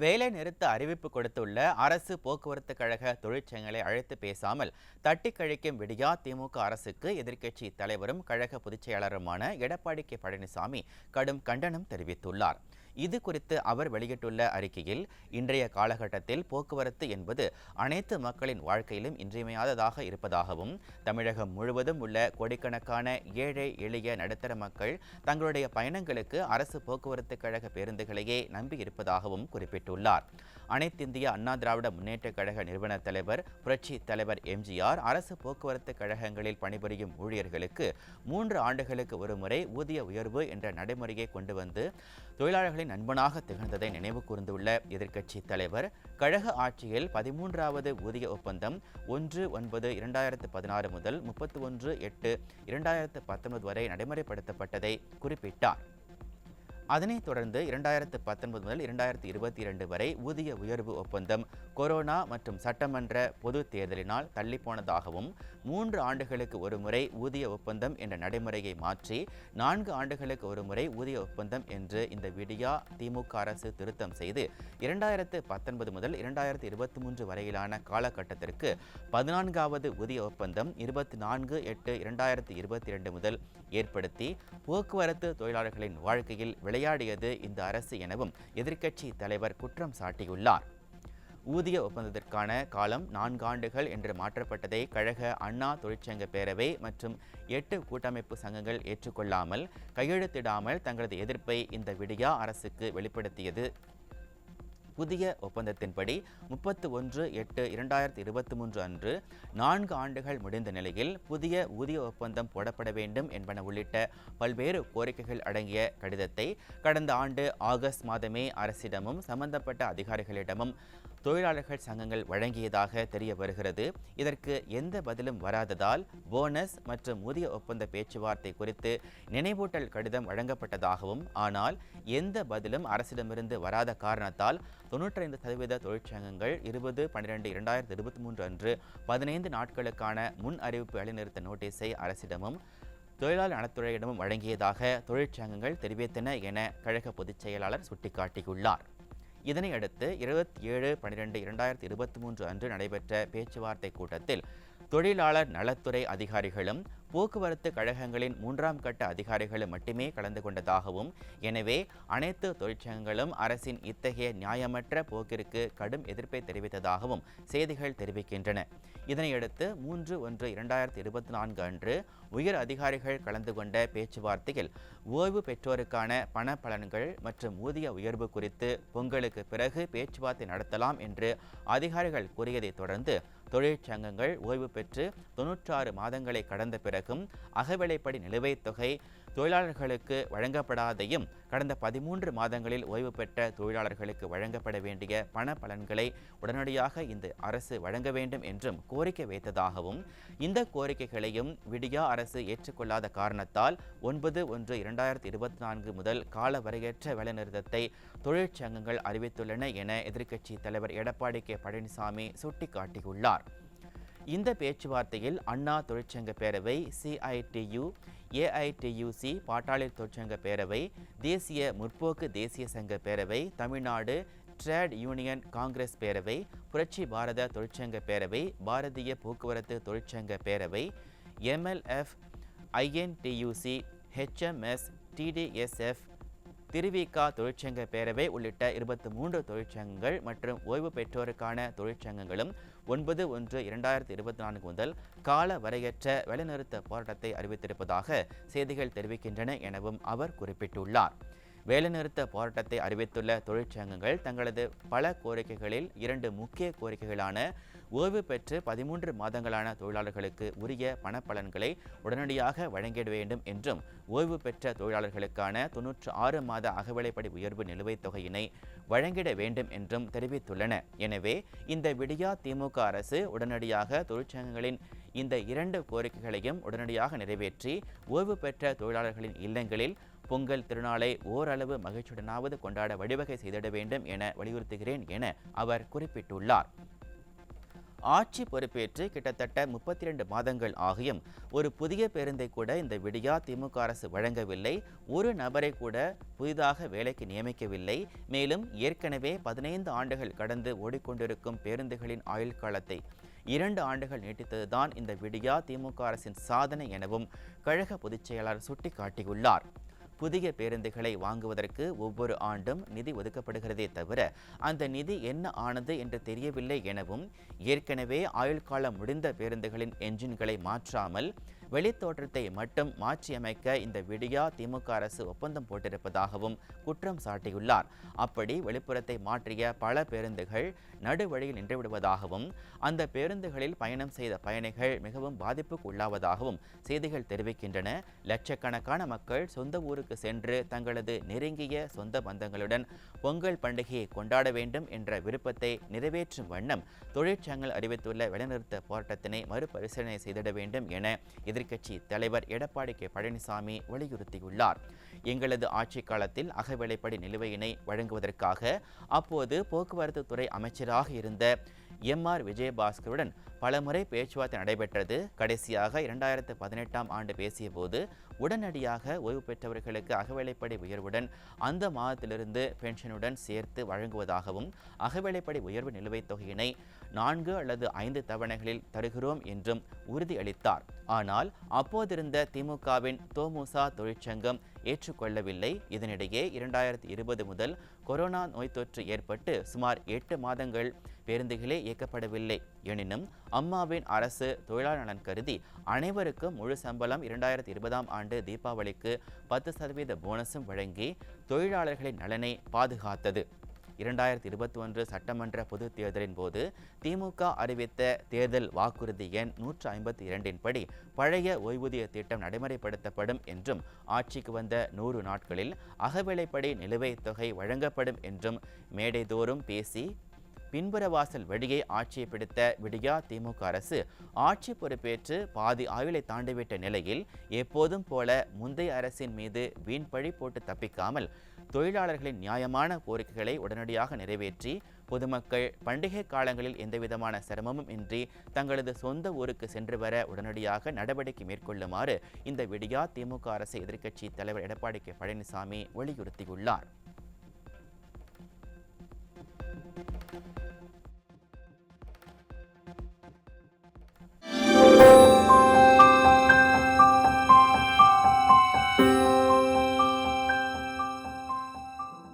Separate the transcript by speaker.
Speaker 1: வேலை நிறுத்த அறிவிப்பு கொடுத்துள்ள அரசு போக்குவரத்து கழக தொழிற்சங்கங்களை அழைத்து பேசாமல் தட்டி கழிக்கும் விடியா திமுக அரசுக்கு எதிர்க்கட்சி தலைவரும் கழக பொதுச்செயலாளருமான எடப்பாடி கே பழனிசாமி கடும் கண்டனம் தெரிவித்துள்ளார். இது குறித்து அவர் வெளியிட்டுள்ள அறிக்கையில் இன்றைய காலகட்டத்தில் போக்குவரத்து என்பது அனைத்து மக்களின் வாழ்க்கையிலும் இன்றியமையாததாக இருப்பதாகவும் தமிழகம் முழுவதும் உள்ள கோடிக்கணக்கான ஏழை எளிய நடுத்தர மக்கள் தங்களுடைய பயணங்களுக்கு அரசு போக்குவரத்து கழக பேருந்துகளையே நம்பி இருப்பதாகவும் குறிப்பிட்டுள்ளார். அனைத்திந்திய அண்ணா திராவிட முன்னேற்றக் கழக நிறுவன தலைவர் புரட்சி தலைவர் எம்ஜிஆர் அரசு போக்குவரத்து கழகங்களில் பணிபுரியும் ஊழியர்களுக்கு மூன்று ஆண்டுகளுக்கு ஒருமுறை ஊதிய உயர்வு என்ற நடைமுறையை கொண்டு வந்து தொழிலாளர்களின் நண்பனாக திகழ்ந்ததை நினைவு கூர்ந்துள்ள எதிர்க்கட்சி தலைவர் கழக ஆட்சியில் பதிமூன்றாவது ஊதிய ஒப்பந்தம் ஒன்று ஒன்பது இரண்டாயிரத்து பதினாறு முதல் முப்பத்தி ஒன்று எட்டு இரண்டாயிரத்து பத்தொன்பது வரை நடைமுறைப்படுத்தப்பட்டதை குறிப்பிட்டார். அதனைத் தொடர்ந்து இரண்டாயிரத்து பத்தொன்பது முதல் இரண்டாயிரத்து இருபத்தி இரண்டு வரை ஊதிய உயர்வு ஒப்பந்தம் கொரோனா மற்றும் சட்டமன்ற பொது தேர்தலினால் தள்ளிப்போனதாகவும் மூன்று ஆண்டுகளுக்கு ஒருமுறை ஊதிய ஒப்பந்தம் என்ற நடைமுறையை மாற்றி நான்கு ஆண்டுகளுக்கு ஒருமுறை ஊதிய ஒப்பந்தம் என்று இந்த விடியா திமுக அரசு திருத்தம் செய்து இரண்டாயிரத்து பத்தொன்பது முதல் இரண்டாயிரத்து இருபத்தி மூன்று வரையிலான காலகட்டத்திற்கு பதினான்காவது ஊதிய ஒப்பந்தம் இருபத்தி நான்கு எட்டு இரண்டாயிரத்து இருபத்தி இரண்டு முதல் ஏற்படுத்தி போக்குவரத்து தொழிலாளர்களின் வாழ்க்கையில் விளையாடியது இந்த அரசு எனவும் எதிர்க்கட்சி தலைவர் குற்றம் சாட்டியுள்ளார். ஊதிய ஒப்பந்தத்திற்கான காலம் நான்கு ஆண்டுகள் என்று மாற்றப்பட்டதை கழக அண்ணா தொழிற்சங்க பேரவை மற்றும் எட்டு கூட்டமைப்பு சங்கங்கள் ஏற்றுக்கொள்ளாமல் கையெழுத்திடாமல் தங்களது எதிர்ப்பை இந்த விடியா அரசுக்கு வெளிப்படுத்தியது. புதிய ஒப்பந்தத்தின்படி முப்பத்து ஒன்று எட்டு இரண்டாயிரத்தி இருபத்தி மூன்று அன்று நான்கு ஆண்டுகள் முடிந்த நிலையில் புதிய ஊதிய ஒப்பந்தம் போடப்பட வேண்டும் என்பன உள்ளிட்ட பல்வேறு கோரிக்கைகள் அடங்கிய கடிதத்தை கடந்த ஆண்டு ஆகஸ்ட் மாதமே அரசிடமும் சம்பந்தப்பட்ட அதிகாரிகளிடமும் தொழிலாளர்கள் சங்கங்கள் வழங்கியதாக தெரிய வருகிறது. இதற்கு எந்த பதிலும் வராததால் போனஸ் மற்றும் ஊதிய ஒப்பந்த பேச்சுவார்த்தை குறித்து நினைவூட்டல் கடிதம் வழங்கப்பட்டதாகவும் ஆனால் எந்த பதிலும் அரசிடமிருந்து வராத காரணத்தால் தொன்னூற்றைந்து சதவீத தொழிற்சங்கங்கள் இருபது பன்னிரெண்டு இரண்டாயிரத்தி இருபத்தி மூன்று அன்று பதினைந்து நாட்களுக்கான முன் அறிவிப்பு இடைநிறுத்த நோட்டீஸை அரசிடமும் தொழிலாளர் நலத்துறையிடமும் வழங்கியதாக தொழிற்சங்கங்கள் தெரிவித்தன என கழக பொதுச் செயலாளர் சுட்டிக்காட்டியுள்ளார். இதனையடுத்து இருபத்தி ஏழு பன்னிரெண்டு இரண்டாயிரத்தி இருபத்தி மூன்று அன்று நடைபெற்ற பேச்சுவார்த்தை கூட்டத்தில் தொழிலாளர் நலத்துறை அதிகாரிகளும் போக்குவரத்து கழகங்களின் மூன்றாம் கட்ட அதிகாரிகளும் மட்டுமே கலந்து கொண்டதாகவும் எனவே அனைத்து தொழிற்சங்கங்களும் அரசின் இத்தகைய நியாயமற்ற போக்கிற்கு கடும் எதிர்ப்பை தெரிவித்ததாகவும் செய்திகள் தெரிவிக்கின்றன. இதனையடுத்து மூன்று ஒன்று இரண்டாயிரத்தி இருபத்தி நான்கு அன்று உயர் அதிகாரிகள் கலந்து கொண்ட பேச்சுவார்த்தையில் ஓய்வு பெற்றோருக்கான பண பலன்கள் மற்றும் ஊதிய உயர்வு குறித்து பொங்கலுக்கு பிறகு பேச்சுவார்த்தை நடத்தலாம் என்று அதிகாரிகள் கூறியதைத் தொடர்ந்து தொழிற்சங்கங்கள் ஓய்வு பெற்று தொன்னூற்றாறு மாதங்களை கடந்த பிறகும் அகவிலைப்படி நிலுவைத் தொகை தொழிலாளர்களுக்கு வழங்கப்படாதையும் கடந்த பதிமூன்று மாதங்களில் ஓய்வு பெற்ற தொழிலாளர்களுக்கு வழங்கப்பட வேண்டிய பண பலன்களை உடனடியாக இந்த அரசு வழங்க வேண்டும் என்றும் கோரிக்கை வைத்ததாகவும் இந்த கோரிக்கைகளையும் விடியா அரசு ஏற்றுக்கொள்ளாத காரணத்தால் ஒன்பது ஒன்று இரண்டாயிரத்தி இருபத்தி நான்கு முதல் கால வரையற்ற வேலைநிறுத்தத்தை தொழிற்சங்கங்கள் அறிவித்துள்ளன என எதிர்க்கட்சி தலைவர் எடப்பாடி கே பழனிசாமி சுட்டிக்காட்டியுள்ளார். இந்த பேச்சுவார்த்தையில் அண்ணா தொழிற்சங்க பேரவை சிஐடியு ஏஐடியுசி பாட்டாளி தொழிற்சங்க பேரவை தேசிய முற்போக்கு தேசிய சங்க பேரவை தமிழ்நாடு ட்ரேட் யூனியன் காங்கிரஸ் பேரவை புரட்சி பாரத தொழிற்சங்க பேரவை பாரதிய போக்குவரத்து தொழிற்சங்க பேரவை MLF INTUC HMS TTSF Thiruvika தொழிற்சங்க பேரவை உள்ளிட்ட இருபத்தி மூன்று தொழிற்சங்கங்கள் மற்றும் ஓய்வு பெற்றோருக்கான தொழிற்சங்கங்களும் ஒன்பது ஒன்று இரண்டாயிரத்தி இருபத்தி நான்கு முதல் கால வரையற்ற வேலைநிறுத்த போராட்டத்தை அறிவித்திருப்பதாக செய்திகள் தெரிவிக்கின்றன எனவும் அவர் குறிப்பிட்டுள்ளார். வேலைநிறுத்த போராட்டத்தை அறிவித்துள்ள தொழிற்சங்கங்கள் தங்களது பல கோரிக்கைகளில் இரண்டு முக்கிய கோரிக்கைகளான ஓய்வு பெற்று பதிமூன்று மாதங்களான தொழிலாளர்களுக்கு உரிய பணப்பலன்களை உடனடியாக வழங்கிட வேண்டும் என்றும் ஓய்வு பெற்ற தொழிலாளர்களுக்கான தொன்னூற்று ஆறு மாத அகவிலைப்படி உயர்வு நிலுவைத் தொகையினை வழங்கிட வேண்டும் என்றும் தெரிவித்துள்ளன. எனவே இந்த விடியா திமுக அரசு உடனடியாக தொழிற்சங்கங்களின் இந்த இரண்டு கோரிக்கைகளையும் உடனடியாக நிறைவேற்றி ஓய்வு பெற்ற தொழிலாளர்களின் இல்லங்களில் பொங்கல் திருநாளை ஓரளவு மகிழ்ச்சியுடனாவது கொண்டாட வழிவகை செய்திட வேண்டும் என வலியுறுத்துகிறேன் என அவர் குறிப்பிட்டுள்ளார். ஆட்சி பொறுப்பேற்று கிட்டத்தட்ட முப்பத்தி இரண்டு மாதங்கள் ஆகியும் ஒரு புதிய பேருந்தை கூட இந்த விடியா திமுக அரசு வழங்கவில்லை. ஒரு நபரை கூட புதிதாக வேலைக்கு நியமிக்கவில்லை. மேலும் ஏற்கனவே பதினைந்து ஆண்டுகள் கடந்து ஓடிக்கொண்டிருக்கும் பேருந்துகளின் ஆயுள் காலத்தை இரண்டு ஆண்டுகள் நீட்டித்ததுதான் இந்த விடியா திமுக அரசின் சாதனை எனவும் கழக பொதுச்செயலாளர் சுட்டிக்காட்டியுள்ளார். புதிய பேருந்துகளை வாங்குவதற்கு ஒவ்வொரு ஆண்டும் நிதி ஒதுக்கப்படுகிறதே தவிர அந்த நிதி என்ன ஆனது என்று தெரியவில்லை எனவும் ஏற்கனவே ஆயுள் காலம் முடிந்த பேருந்துகளின் என்ஜின்களை மாற்றாமல் வெளித்தோற்றத்தை மட்டும் மாற்றியமைக்க இந்த விடியா திமுக அரசு ஒப்பந்தம் போட்டிருப்பதாகவும் குற்றம் சாட்டியுள்ளார். அப்படி வெளிப்புறத்தை மாற்றிய பல பேருந்துகள் நடுவழியில் நின்றுவிடுவதாகவும் அந்த பேருந்துகளில் பயணம் செய்த பயணிகள் மிகவும் பாதிப்புக்கு உள்ளாவதாகவும் செய்திகள் தெரிவிக்கின்றன. லட்சக்கணக்கான மக்கள் சொந்த ஊருக்கு சென்று தங்களது நெருங்கிய சொந்த பந்தங்களுடன் பொங்கல் பண்டிகையை கொண்டாட வேண்டும் என்ற விருப்பத்தை நிறைவேற்றும் வண்ணம் தொழிற்சங்கங்கள் அறிவித்துள்ள வேலைநிறுத்த போராட்டத்தினை மறுபரிசீலனை செய்திட வேண்டும் என எதிர்க்கட்சி தலைவர் எடப்பாடி கே. பழனிசாமி வலியுறுத்தியுள்ளார். எங்களது ஆட்சி காலத்தில் அகவிலைப்படி நிலுவையினை வழங்குவதற்காக அப்போது போக்குவரத்து துறை அமைச்சராக இருந்த எம் ஆர் விஜயபாஸ்கருடன் பலமுறை பேச்சுவார்த்தை நடைபெற்றது. கடைசியாக இரண்டாயிரத்து பதினெட்டாம் ஆண்டு பேசியபோது உடனடியாக ஓய்வு பெற்றவர்களுக்கு அகவேலைப்படி உயர்வுடன் அந்த மாதத்திலிருந்து பென்ஷனுடன் சேர்த்து வழங்குவதாகவும் அகவேலைப்படி உயர்வு நிலுவைத் தொகையினை நான்கு அல்லது ஐந்து தவணைகளில் தருகிறோம் என்றும் உறுதியளித்தார். ஆனால் அப்போதிருந்த திமுகவின் தோமுசா தொழிற்சங்கம் ஏற்றுக்கொள்ளவில்லை. இதனிடையே இரண்டாயிரத்தி இருபது முதல் கொரோனா நோய் தொற்று ஏற்பட்டு சுமார் எட்டு மாதங்கள் பேருந்துகளே இயக்கப்படவில்லை. எனினும் அம்மாவின் அரசு தொழிலாளர் நலன் கருதி அனைவருக்கும் முழு சம்பளம் இரண்டாயிரத்தி இருபதாம் ஆண்டு தீபாவளிக்கு பத்து சதவீத போனஸும் வழங்கி தொழிலாளர்களின் நலனை பாதுகாத்தது. இரண்டாயிரத்தி இருபத்தி ஒன்று சட்டமன்ற பொதுத் தேர்தலின் போது திமுக அறிவித்த தேர்தல் வாக்குறுதி எண் நூற்று ஐம்பத்தி இரண்டின்படி பழைய ஓய்வூதிய திட்டம் நடைமுறைப்படுத்தப்படும் என்றும் ஆட்சிக்கு வந்த நூறு நாட்களில் அகவிலைப்படி நிலுவைத் தொகை வழங்கப்படும் என்றும் மேடைதோறும் பேசி பின்புற வாசல் வழியை ஆட்சியை பிடித்த விடியா திமுக அரசு ஆட்சி பொறுப்பேற்று பாதி ஆயுளை தாண்டிவிட்ட நிலையில் எப்போதும் போல முந்தைய அரசின் மீது வீண் பழி போட்டு தப்பிக்காமல் தொழிலாளர்களின் நியாயமான கோரிக்கைகளை உடனடியாக நிறைவேற்றி பொதுமக்கள் பண்டிகை காலங்களில் எந்தவிதமான சிரமமும் இன்றி தங்களது சொந்த ஊருக்கு சென்று வர உடனடியாக நடவடிக்கை மேற்கொள்ளுமாறு இந்த விடியா திமுக அரசு எதிர்க்கட்சி தலைவர் எடப்பாடி கே பழனிசாமி வலியுறுத்தியுள்ளார்.